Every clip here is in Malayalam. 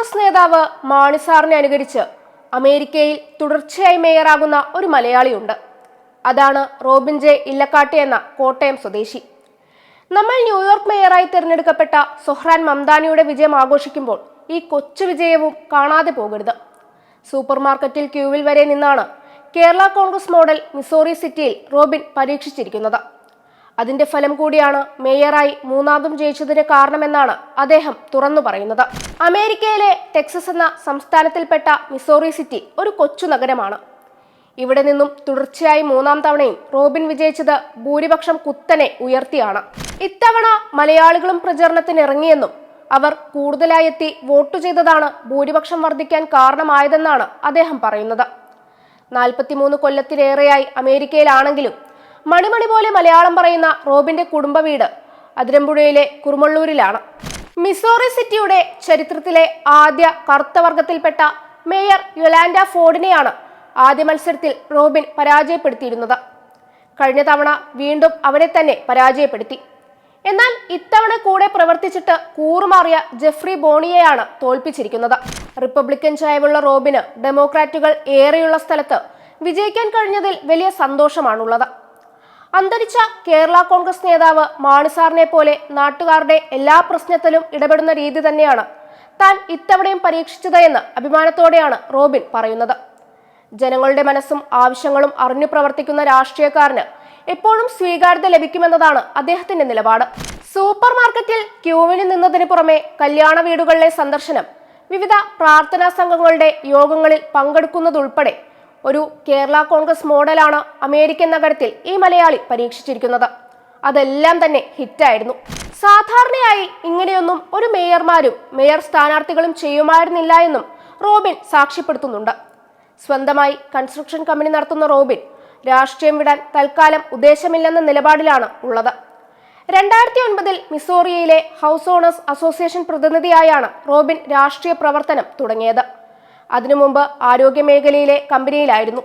കോൺഗ്രസ് നേതാവ് മാണിസാറിനെ അനുകരിച്ച് അമേരിക്കയിൽ തുടർച്ചയായി മേയറാകുന്ന ഒരു മലയാളിയുണ്ട്. അതാണ് റോബിൻ ജെ ഇല്ലക്കാട്ട് എന്ന കോട്ടയം സ്വദേശി. നമ്മൾ ന്യൂയോർക്ക് മേയറായി തിരഞ്ഞെടുക്കപ്പെട്ട സുഹ്റാൻ മംദാനിയുടെ വിജയം ആഘോഷിക്കുമ്പോൾ ഈ കൊച്ചു വിജയവും കാണാതെ പോകരുത്. സൂപ്പർ മാർക്കറ്റിൽ ക്യൂവിൽ വരെ നിന്നാണ് കേരള കോൺഗ്രസ് മോഡൽ മിസോറി സിറ്റിയിൽ റോബിൻ പരീക്ഷിച്ചിരിക്കുന്നത്. അതിന്റെ ഫലം കൂടിയാണ് മേയറായി മൂന്നാമതും ജയിച്ചതിന് കാരണമെന്നാണ് അദ്ദേഹം തുറന്നു പറയുന്നത്. അമേരിക്കയിലെ ടെക്സസ് എന്ന സംസ്ഥാനത്തിൽപ്പെട്ട മിസോറി സിറ്റി ഒരു കൊച്ചു നഗരമാണ്. ഇവിടെ നിന്നും തുടർച്ചയായി മൂന്നാം തവണയും റോബിൻ വിജയിച്ചത് ഭൂരിപക്ഷം കുത്തനെ ഉയർത്തിയാണ്. ഇത്തവണ മലയാളികളും പ്രചരണത്തിന് ഇറങ്ങിയെന്നും അവർ കൂടുതലായി എത്തി വോട്ട് ചെയ്തതാണ് ഭൂരിപക്ഷം വർദ്ധിക്കാൻ കാരണമായതെന്നാണ് അദ്ദേഹം പറയുന്നത്. നാൽപ്പത്തിമൂന്ന് കൊല്ലത്തിലേറെയായി അമേരിക്കയിലാണെങ്കിലും മണിമണി പോലെ മലയാളം പറയുന്ന റോബിന്റെ കുടുംബ വീട് അതിരമ്പുഴയിലെ കുറുമള്ളൂരിലാണ്. മിസോറി സിറ്റിയുടെ ചരിത്രത്തിലെ ആദ്യ കറുത്ത വർഗത്തിൽപ്പെട്ട മേയർ യൊലാൻഡ ഫോർഡിനെയാണ് ആദ്യ മത്സരത്തിൽ റോബിൻ പരാജയപ്പെടുത്തിയിരുന്നത്. കഴിഞ്ഞ തവണ വീണ്ടും അവരെ തന്നെ പരാജയപ്പെടുത്തി. എന്നാൽ ഇത്തവണ കൂടെ പ്രവർത്തിച്ചിട്ട് കൂറുമാറിയ ജെഫ്രി ബോണിയെയാണ് തോൽപ്പിച്ചിരിക്കുന്നത്. റിപ്പബ്ലിക്കൻ ചായവുള്ള റോബിന് ഡെമോക്രാറ്റുകൾ ഏറെയുള്ള സ്ഥലത്ത് വിജയിക്കാൻ കഴിഞ്ഞതിൽ വലിയ സന്തോഷമാണുള്ളത്. അന്തരിച്ച കേരള കോൺഗ്രസ് നേതാവ് മാണിസാറിനെ പോലെ നാട്ടുകാരുടെ എല്ലാ പ്രശ്നത്തിലും ഇടപെടുന്ന രീതി തന്നെയാണ് താൻ ഇത്തവണയും പരീക്ഷിച്ചത് എന്ന് അഭിമാനത്തോടെയാണ് റോബിൻ പറയുന്നത്. ജനങ്ങളുടെ മനസ്സും ആവശ്യങ്ങളും അറിഞ്ഞു പ്രവർത്തിക്കുന്ന രാഷ്ട്രീയക്കാരന് എപ്പോഴും സ്വീകാര്യത ലഭിക്കുമെന്നതാണ് അദ്ദേഹത്തിന്റെ നിലപാട്. സൂപ്പർ മാർക്കറ്റിൽ ക്യൂവിന് നിന്നതിന് പുറമെ കല്യാണ വീടുകളിലെ സന്ദർശനം വിവിധ പ്രാർത്ഥനാ സംഘങ്ങളുടെ യോഗങ്ങളിൽ പങ്കെടുക്കുന്നതുൾപ്പെടെ ഒരു കേരള കോൺഗ്രസ് മോഡലാണ് അമേരിക്കൻ നഗരത്തിൽ ഈ മലയാളി പരീക്ഷിച്ചിരിക്കുന്നത്. അതെല്ലാം തന്നെ ഹിറ്റായിരുന്നു. സാധാരണയായി ഇങ്ങനെയൊന്നും ഒരു മേയർമാരും മേയർ സ്ഥാനാർത്ഥികളും ചെയ്യുമായിരുന്നില്ല എന്നും റോബിൻ സാക്ഷ്യപ്പെടുത്തുന്നുണ്ട്. സ്വന്തമായി കൺസ്ട്രക്ഷൻ കമ്പനി നടത്തുന്ന റോബിൻ രാഷ്ട്രീയം വിടാൻ തൽക്കാലം ഉദ്ദേശമില്ലെന്ന നിലപാടിലാണ് ഉള്ളത്. രണ്ടായിരത്തി ഒൻപതിൽ മിസോറിയയിലെ ഹൗസ് ഓണേഴ്സ് അസോസിയേഷൻ പ്രതിനിധിയായാണ് റോബിൻ രാഷ്ട്രീയ പ്രവർത്തനം തുടങ്ങിയത്. അതിനു മുമ്പ് ആരോഗ്യ മേഖലയിലെ കമ്പനിയിലായിരുന്നു.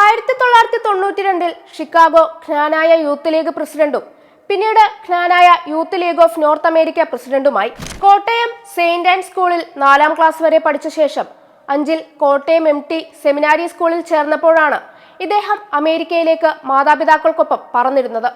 ആയിരത്തി തൊള്ളായിരത്തി തൊണ്ണൂറ്റി രണ്ടിൽ ഷിക്കാഗോ ഖ്നാനായ യൂത്ത് ലീഗ് പ്രസിഡന്റും പിന്നീട് Knanaya youth league of North America പ്രസിഡന്റുമായി കോട്ടയം സെയിന്റ് ആൻഡ് സ്കൂളിൽ നാലാം ക്ലാസ് വരെ പഠിച്ച ശേഷം അഞ്ചിൽ കോട്ടയം എം ടി സെമിനാരി സ്കൂളിൽ ചേർന്നപ്പോഴാണ് ഇദ്ദേഹം അമേരിക്കയിലേക്ക് മാതാപിതാക്കൾക്കൊപ്പം പറന്നിരുന്നത്.